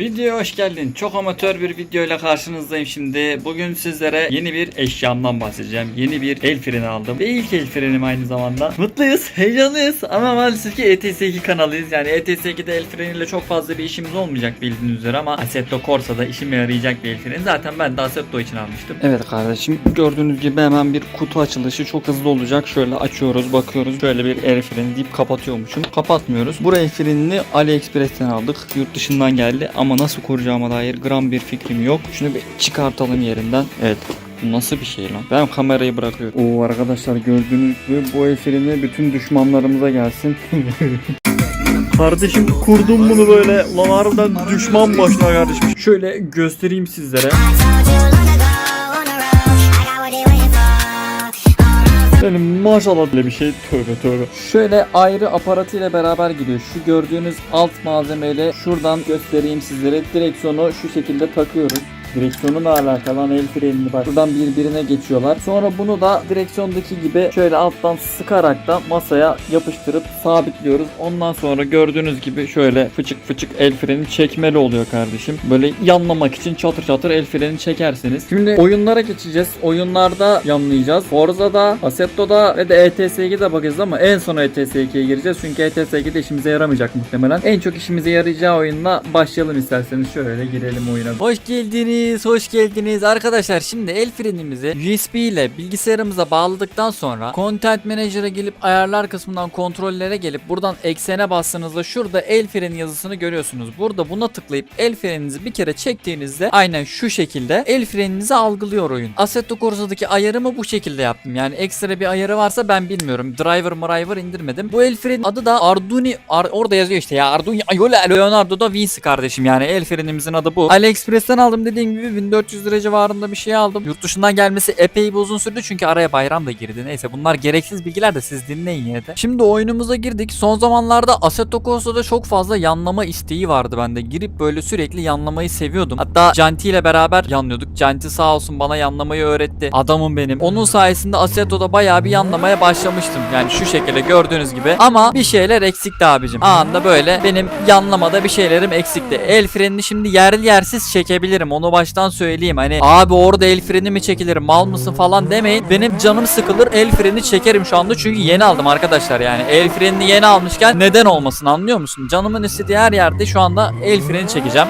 Videoya hoş geldin. Çok amatör bir video ile karşınızdayım şimdi. Bugün sizlere yeni bir eşyamdan bahsedeceğim. Yeni bir el freni aldım. Ve ilk el frenim aynı zamanda. Mutluyuz, heyecanlıyız ama maalesef ki ETS2 kanalıyız. Yani ETS2'de el freniyle çok fazla bir işimiz olmayacak bildiğiniz üzere ama Assetto Corsa'da işime yarayacak bir el freni. Zaten ben de Assetto için almıştım. Evet kardeşim gördüğünüz gibi hemen bir kutu açılışı çok hızlı olacak. Şöyle açıyoruz, bakıyoruz. Şöyle bir el freni deyip kapatıyormuşum. Kapatmıyoruz. Bu el frenini AliExpress'ten aldık. Yurt dışından geldi ama nasıl kuracağıma dair gram bir fikrim yok. Şunu bir çıkartalım yerinden. Evet. Bu nasıl bir şey lan? Ben kamerayı bırakıyorum. Oo arkadaşlar gördüğünüz gibi bu el freni bütün düşmanlarımıza gelsin. Kardeşim kurdum bunu böyle lan harbiden düşman başına kardeşim. Şöyle göstereyim sizlere. Benim maşallah bile bir şey tövbe tövbe. Şöyle ayrı aparatıyla beraber gidiyor. Şu gördüğünüz alt malzemeyle şuradan göstereyim sizlere. Direksiyonu şu şekilde takıyoruz. Direksiyonla alakalı lan el frenini bak. Buradan birbirine geçiyorlar. Sonra bunu da direksiyondaki gibi şöyle alttan sıkarak da masaya yapıştırıp sabitliyoruz. Ondan sonra gördüğünüz gibi şöyle fıçık fıçık el freni çekmeli oluyor kardeşim. Böyle yanlamak için çatır çatır el freni çekersiniz. Şimdi oyunlara geçeceğiz. Oyunlarda yanlayacağız. Forza'da, Assetto'da ve de E ETS2'de bakacağız ama en son E ETS2'ye gireceğiz. Çünkü E ETS2'de işimize yaramayacak muhtemelen. En çok işimize yarayacağı oyunla başlayalım isterseniz. Şöyle girelim oyuna. Hoş geldiniz, hoş geldiniz. Arkadaşlar şimdi el frenimizi USB ile bilgisayarımıza bağladıktan sonra Content Manager'a gelip ayarlar kısmından kontrollere gelip buradan eksene bastığınızda şurada el freni yazısını görüyorsunuz. Burada buna tıklayıp el freninizi bir kere çektiğinizde aynen şu şekilde el freninizi algılıyor oyun. Assetto Corsa'daki ayarımı bu şekilde yaptım. Yani ekstra bir ayarı varsa ben bilmiyorum. Driver driver indirmedim. Bu el frenin adı da Arduni Ar- orada yazıyor işte ya Arduni Ayola Leonardo da Vinci kardeşim yani el frenimizin adı bu. AliExpress'ten aldım dediğim gibi 1400 lira civarında bir şey aldım. Yurt dışından gelmesi epey bir uzun sürdü çünkü araya bayram da girdi. Neyse bunlar gereksiz bilgiler de siz dinleyin yine de. Şimdi oyunumuza girdik. Son zamanlarda Assetto Corsa'da çok fazla yanlama isteği vardı bende. Girip böyle sürekli yanlamayı seviyordum. Hatta Canti ile beraber yanlıyorduk. Canti sağ olsun bana yanlamayı öğretti. Adamım benim. Onun sayesinde Assetto'da bayağı bir yanlamaya başlamıştım. Yani şu şekilde gördüğünüz gibi. Ama bir şeyler eksikti abicim. Anında böyle benim yanlamada bir şeylerim eksikti. El frenini şimdi yerli yersiz çekebilirim. Onu baştan söyleyeyim. Hani abi orada el freni mi çekilir mal mısın falan demeyin. Benim canım sıkılır el freni çekerim şu anda çünkü yeni aldım arkadaşlar yani. El frenini yeni almışken neden olmasın anlıyor musun? Canımın istediği her yerde şu anda el freni çekeceğim.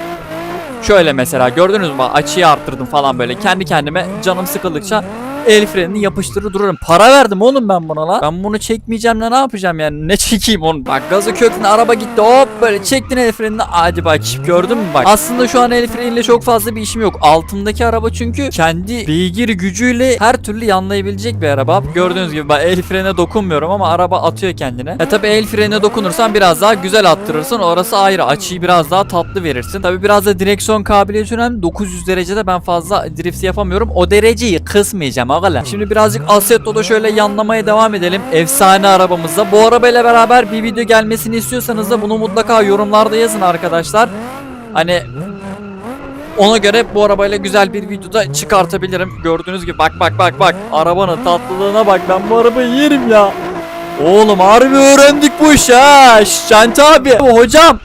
Şöyle mesela gördünüz mü açıyı arttırdım falan böyle kendi kendime canım sıkıldıkça el frenini yapıştırır dururum. Para verdim oğlum ben buna la. Ben bunu çekmeyeceğim ne yapacağım yani ne çekeyim onu. Bak gazı köküne araba gitti hop böyle çektin el frenini hadi bak gördün mü bak. Aslında şu an el freniyle çok fazla bir işim yok. Altımdaki araba çünkü kendi beygir gücüyle her türlü yanlayabilecek bir araba. Gördüğünüz gibi ben el frene dokunmuyorum ama araba atıyor kendine. Ya tabi el frene dokunursan biraz daha güzel attırırsın. Orası ayrı. Açıyı biraz daha tatlı verirsin. Tabi biraz da direksiyon kabiliyeti önemli. 900 derecede ben fazla drift yapamıyorum. O dereceyi kısmayacağım ağalar. Şimdi birazcık Assetto'da şöyle yanlamaya devam edelim. Efsane arabamızda. Bu arabayla beraber bir video gelmesini istiyorsanız da bunu mutlaka yorumlarda yazın arkadaşlar. Hani ona göre bu arabayla güzel bir videoda çıkartabilirim. Gördüğünüz gibi bak bak bak bak. Arabanın tatlılığına bak ben bu arabayı yerim ya. Oğlum harbi öğrendik bu işi ha. Şanti abi. Hocam.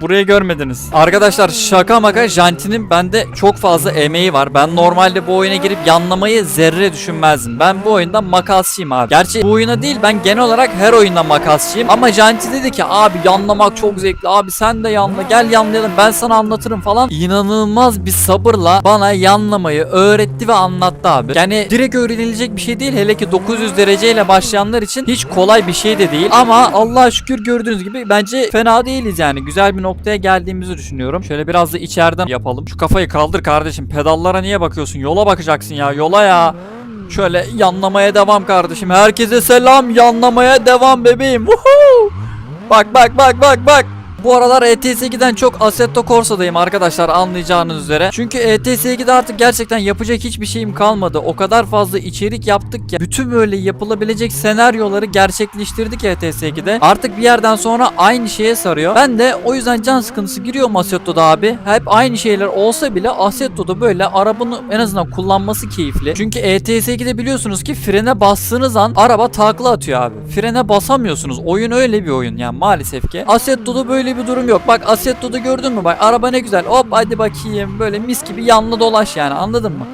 Burayı görmediniz. Arkadaşlar şaka maka Janti'nin bende çok fazla emeği var. Ben normalde bu oyuna girip yanlamayı zerre düşünmezdim. Ben bu oyunda makasçıyım abi. Gerçi bu oyuna değil ben genel olarak her oyunda makasçıyım. Ama Janti dedi ki abi yanlamak çok zevkli. Abi sen de yanla gel yanlayalım ben sana anlatırım falan. İnanılmaz bir sabırla bana yanlamayı öğretti ve anlattı abi. Yani direkt öğrenilecek bir şey değil. Hele ki 900 dereceyle başlayanlar için hiç kolay bir şey de değil. Ama Allah'a şükür gördüğünüz gibi bence fena değiliz yani. Güzel bir noktaya geldiğimizi düşünüyorum. Şöyle biraz da içeriden yapalım. Şu kafayı kaldır kardeşim. Pedallara niye bakıyorsun? Yola bakacaksın ya. Yola ya. Şöyle yanlamaya devam kardeşim. Herkese selam. Yanlamaya devam bebeğim. Woohoo! Bak bak bak bak bak. Bu aralar E ETS2'den çok Assetto Corsa'dayım arkadaşlar anlayacağınız üzere. Çünkü E ETS2'de artık gerçekten yapacak hiçbir şeyim kalmadı. O kadar fazla içerik yaptık ki bütün böyle yapılabilecek senaryoları gerçekleştirdik E ETS2'de. Artık bir yerden sonra aynı şeye sarıyor. Ben de o yüzden can sıkıntısı giriyorum Assetto'da abi. Hep aynı şeyler olsa bile Assetto'da böyle arabanın en azından kullanması keyifli. Çünkü E ETS2'de biliyorsunuz ki frene bastığınız an araba takla atıyor abi. Frene basamıyorsunuz. Oyun öyle bir oyun yani maalesef ki. Assetto'da böyle öyle bir durum yok. Bak Assetto'da gördün mü bak araba ne güzel. Hop hadi bakayım böyle mis gibi yanlı dolaş yani anladın mı?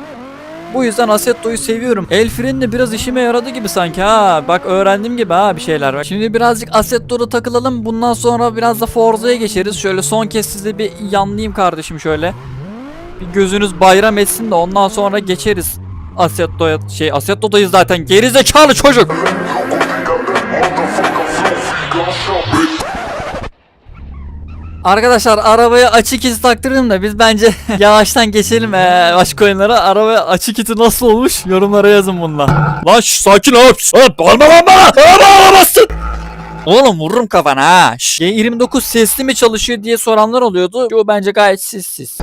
Bu yüzden Assetto'yu seviyorum. El de biraz işime yaradı gibi sanki ha. Bak öğrendim gibi ha bir şeyler var. Şimdi birazcık Assetto'da takılalım. Bundan sonra biraz da Forza'ya geçeriz. Şöyle son kez size bir yanlayayım kardeşim şöyle. Bir gözünüz bayram etsin de ondan sonra geçeriz. Assetto'ya şey Assetto'dayız zaten. Geri zekalı çocuk. Arkadaşlar arabaya açık iti taktırdım da biz bence yavaştan geçelim ee, başka oyunlara. Arabaya açık iti nasıl olmuş yorumlara yazın bunlar. Lan şş, sakin ol. Şş, bağırma lan bana. Araba alamazsın. Oğlum vururum kafana ha. Şş, G29 sesli mi çalışıyor diye soranlar oluyordu. Yo bence gayet sessiz.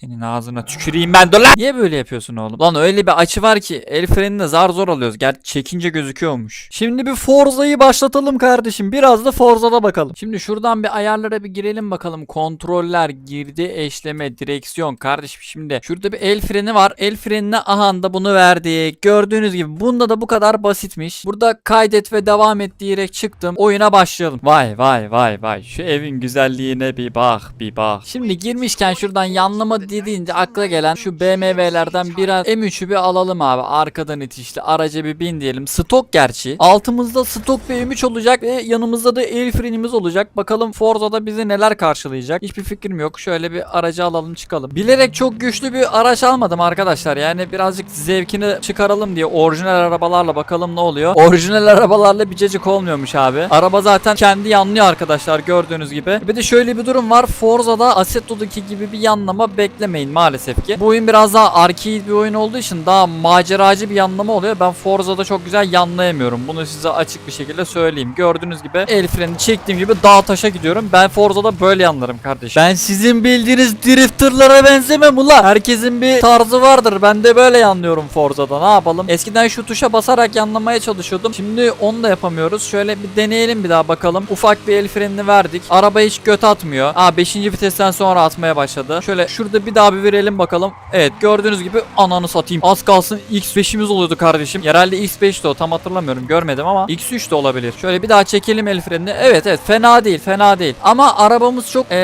Senin ağzına tüküreyim ben dur lan. Niye böyle yapıyorsun oğlum? Lan öyle bir açı var ki el frenini zar zor alıyoruz. Gerçi çekince gözüküyormuş. Şimdi bir Forza'yı başlatalım kardeşim. Biraz da Forza'da bakalım. Şimdi şuradan bir ayarlara bir girelim bakalım. Kontroller, girdi, eşleme, direksiyon. Kardeşim şimdi şurada bir el freni var. El frenine aha da bunu verdik. Gördüğünüz gibi bunda da bu kadar basitmiş. Burada kaydet ve devam et diyerek çıktım. Oyuna başlayalım. Vay vay vay vay. Şu evin güzelliğine bir bak bir bak. Şimdi girmişken şuradan yanlama dediğince akla gelen şu BMW'lerden biraz M3'ü bir alalım abi. Arkadan itişli araca bir bin diyelim. Stok gerçi. Altımızda stok bir M3 olacak ve yanımızda da el frenimiz olacak. Bakalım Forza'da bizi neler karşılayacak. Hiçbir fikrim yok. Şöyle bir aracı alalım çıkalım. Bilerek çok güçlü bir araç almadım arkadaşlar. Yani birazcık zevkini çıkaralım diye orijinal arabalarla bakalım ne oluyor. Orijinal arabalarla bir cacık olmuyormuş abi. Araba zaten kendi yanlıyor arkadaşlar gördüğünüz gibi. Bir de şöyle bir durum var. Forza'da Assetto'daki gibi bir yanlama beklemeyin maalesef ki. Bu oyun biraz daha arcade bir oyun olduğu için daha maceracı bir yanlama oluyor. Ben Forza'da çok güzel yanlayamıyorum. Bunu size açık bir şekilde söyleyeyim. Gördüğünüz gibi el freni çektiğim gibi dağ taşa gidiyorum. Ben Forza'da böyle yanlarım kardeşim. Ben sizin bildiğiniz drifterlara benzemem ula. Herkesin bir tarzı vardır. Ben de böyle yanlıyorum Forza'da. Ne yapalım? Eskiden şu tuşa basarak yanlamaya çalışıyordum. Şimdi onu da yapamıyoruz. Şöyle bir deneyelim bir daha bakalım. Ufak bir el frenini verdik. Araba hiç göt atmıyor. Aa 5. vitesten sonra atmaya başladı. Şöyle şurada bir daha bir verelim bakalım. Evet gördüğünüz gibi ananı satayım. Az kalsın X5'imiz oluyordu kardeşim. Herhalde X5'ti o tam hatırlamıyorum görmedim ama X3 de olabilir. Şöyle bir daha çekelim el frenini. Evet evet fena değil fena değil. Ama arabamız çok ee,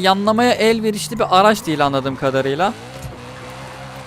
yanlamaya elverişli bir araç değil anladığım kadarıyla.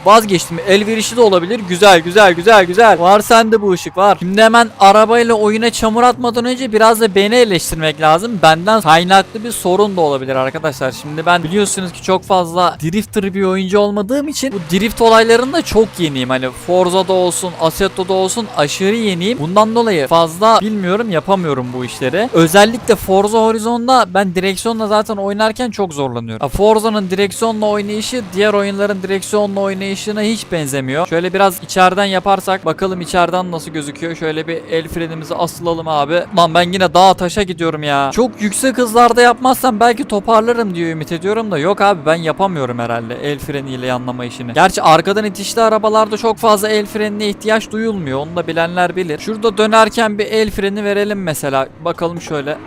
Vazgeçtim. Elverişli de olabilir. Güzel güzel güzel güzel. Var sende bu ışık var. Şimdi hemen arabayla oyuna çamur atmadan önce biraz da beni eleştirmek lazım. Benden kaynaklı bir sorun da olabilir arkadaşlar. Şimdi ben biliyorsunuz ki çok fazla drifter bir oyuncu olmadığım için bu drift olaylarında çok yeniyim. Hani Forza'da olsun, Assetto'da olsun aşırı yeniyim. Bundan dolayı fazla bilmiyorum yapamıyorum bu işleri. Özellikle Forza Horizon'da ben direksiyonla zaten oynarken çok zorlanıyorum. Forza'nın direksiyonla oynayışı diğer oyunların direksiyonla oynayışına hiç benzemiyor. Şöyle biraz içeriden yaparsak bakalım içeriden nasıl gözüküyor. Şöyle bir el frenimizi asılalım abi. Lan ben yine dağa taşa gidiyorum ya. Çok yüksek hızlarda yapmazsam belki toparlarım diye ümit ediyorum da yok abi ben yapamıyorum herhalde el freniyle yanlama işini. Gerçi arkadan itişli arabalarda çok fazla el frenine ihtiyaç duyulmuyor. Onu da bilenler bilir. Şurada dönerken bir el freni verelim mesela. Bakalım şöyle.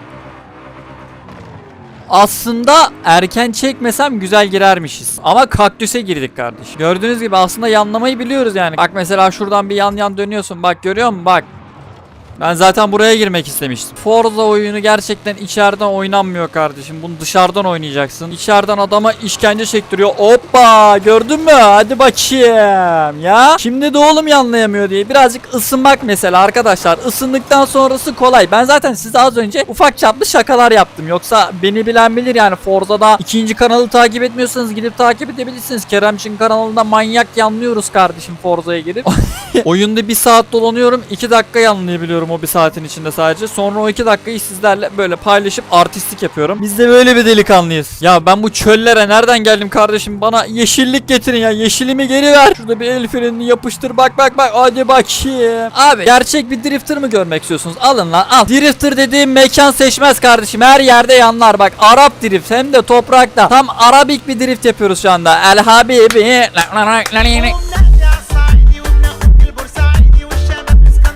Aslında erken çekmesem güzel girermişiz. Ama kaktüse girdik kardeş. Gördüğünüz gibi aslında yanlamayı biliyoruz yani. Bak mesela şuradan bir yan yan dönüyorsun. Bak görüyor musun? Bak. Ben zaten buraya girmek istemiştim. Forza oyunu gerçekten içeriden oynanmıyor kardeşim. Bunu dışarıdan oynayacaksın. İçeriden adama işkence çektiriyor. Hoppa gördün mü? Hadi bakayım ya. Şimdi de oğlum yanlayamıyor diye. Birazcık ısınmak mesela arkadaşlar. Isındıktan sonrası kolay. Ben zaten size az önce ufak çaplı şakalar yaptım. Yoksa beni bilen bilir yani Forza'da ikinci kanalı takip etmiyorsanız gidip takip edebilirsiniz. Keremçin kanalında manyak yanlıyoruz kardeşim Forza'ya girip. Oyunda bir saat dolanıyorum. 2 dakika yanlayabiliyorum o bir saatin içinde sadece. Sonra o 2 dakikayı sizlerle böyle paylaşıp artistlik yapıyorum. Biz de böyle bir delikanlıyız. Ya ben bu çöllere nereden geldim kardeşim? Bana yeşillik getirin ya. Yeşilimi geri ver. Şurada bir el frenini yapıştır. Bak bak bak. Hadi bakayım. Abi gerçek bir drifter mı görmek istiyorsunuz? Alın lan al. Drifter dediğim mekan seçmez kardeşim. Her yerde yanlar bak. Arap drift hem de toprakta. Tam Arabik bir drift yapıyoruz şu anda. El Habibi.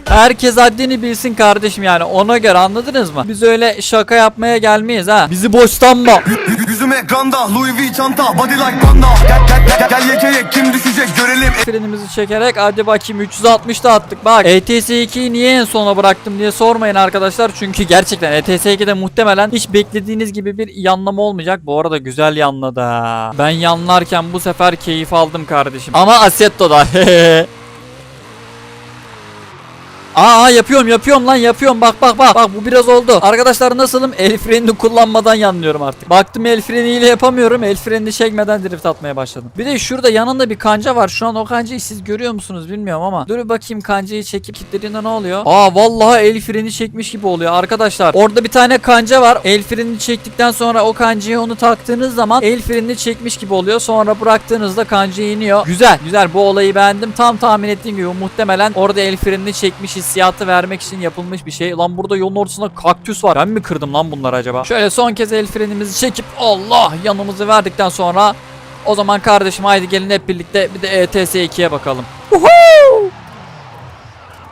Herkes haddini bilsin kardeşim yani ona göre anladınız mı? Biz öyle şaka yapmaya gelmeyiz ha. Bizi boş sanma. Y- Yüzüm ekranda Louis V çanta Body like panda Gel gel gel gel kim düşecek görelim Frenimizi çekerek hadi bakayım 360'da attık bak. ETS 2'yi niye en sona bıraktım diye sormayın arkadaşlar. Çünkü gerçekten E ETS 2'de muhtemelen hiç beklediğiniz gibi bir yanlama olmayacak. Bu arada güzel yanladı. ha. Ben yanlarken bu sefer keyif aldım kardeşim. Ama Assetto'da. Aa yapıyorum yapıyorum lan yapıyorum bak bak bak bak bu biraz oldu. Arkadaşlar nasılım el frenini kullanmadan yanlıyorum artık. Baktım el freniyle yapamıyorum el frenini çekmeden drift atmaya başladım. Bir de şurada yanında bir kanca var şu an o kancayı siz görüyor musunuz bilmiyorum ama. Dur bakayım kancayı çekip kilitlediğinde ne oluyor? Aa vallahi el freni çekmiş gibi oluyor arkadaşlar. Orada bir tane kanca var el frenini çektikten sonra o kancayı onu taktığınız zaman el frenini çekmiş gibi oluyor. Sonra bıraktığınızda kanca iniyor. Güzel güzel bu olayı beğendim. Tam tahmin ettiğim gibi muhtemelen orada el frenini çekmiş hissiyatı vermek için yapılmış bir şey. Lan burada yolun ortasında kaktüs var. Ben mi kırdım lan bunları acaba? Şöyle son kez el frenimizi çekip Allah yanımızı verdikten sonra o zaman kardeşim haydi gelin hep birlikte bir de ETS 2'ye bakalım.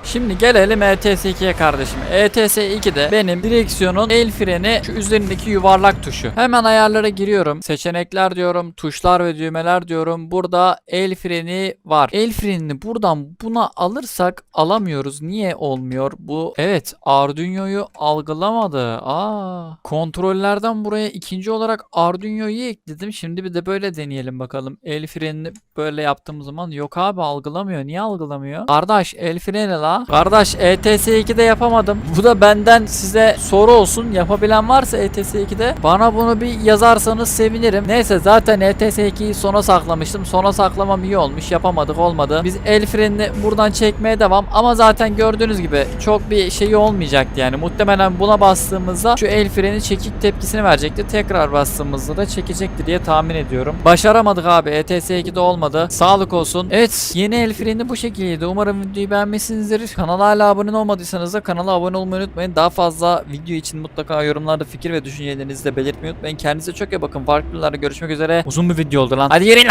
Şimdi gelelim E ETS 2'ye kardeşim. E ETS 2'de benim direksiyonun el freni şu üzerindeki yuvarlak tuşu. Hemen ayarlara giriyorum. Seçenekler diyorum, tuşlar ve düğmeler diyorum. Burada el freni var. El frenini buradan buna alırsak alamıyoruz. Niye olmuyor? Bu evet Arduino'yu algılamadı. Aa. Kontrollerden buraya ikinci olarak Arduino'yu ekledim. Şimdi bir de böyle deneyelim bakalım. El frenini böyle yaptığımız zaman yok abi algılamıyor. Niye algılamıyor? Kardeş el freni la. Kardeş ETS 2'de yapamadım. Bu da benden size soru olsun. Yapabilen varsa ETS 2'de bana bunu bir yazarsanız sevinirim. Neyse zaten ETS 2'yi sona saklamıştım. Sona saklamam iyi olmuş. Yapamadık olmadı. Biz el frenini buradan çekmeye devam. Ama zaten gördüğünüz gibi çok bir şey olmayacaktı yani. Muhtemelen buna bastığımızda şu el freni çekik tepkisini verecekti. Tekrar bastığımızda da çekecekti diye tahmin ediyorum. Başaramadık abi. ETS 2'de olmadı. Sağlık olsun. Evet yeni el freni bu şekildeydi. Umarım videoyu beğenmişsinizdir. Kanala hala abone olmadıysanız da kanala abone olmayı unutmayın. Daha fazla video için mutlaka yorumlarda fikir ve düşüncelerinizi de belirtmeyi unutmayın. Kendinize çok iyi bakın. Farklı videolarda görüşmek üzere. Uzun bir video oldu lan. Hadi yürüyün.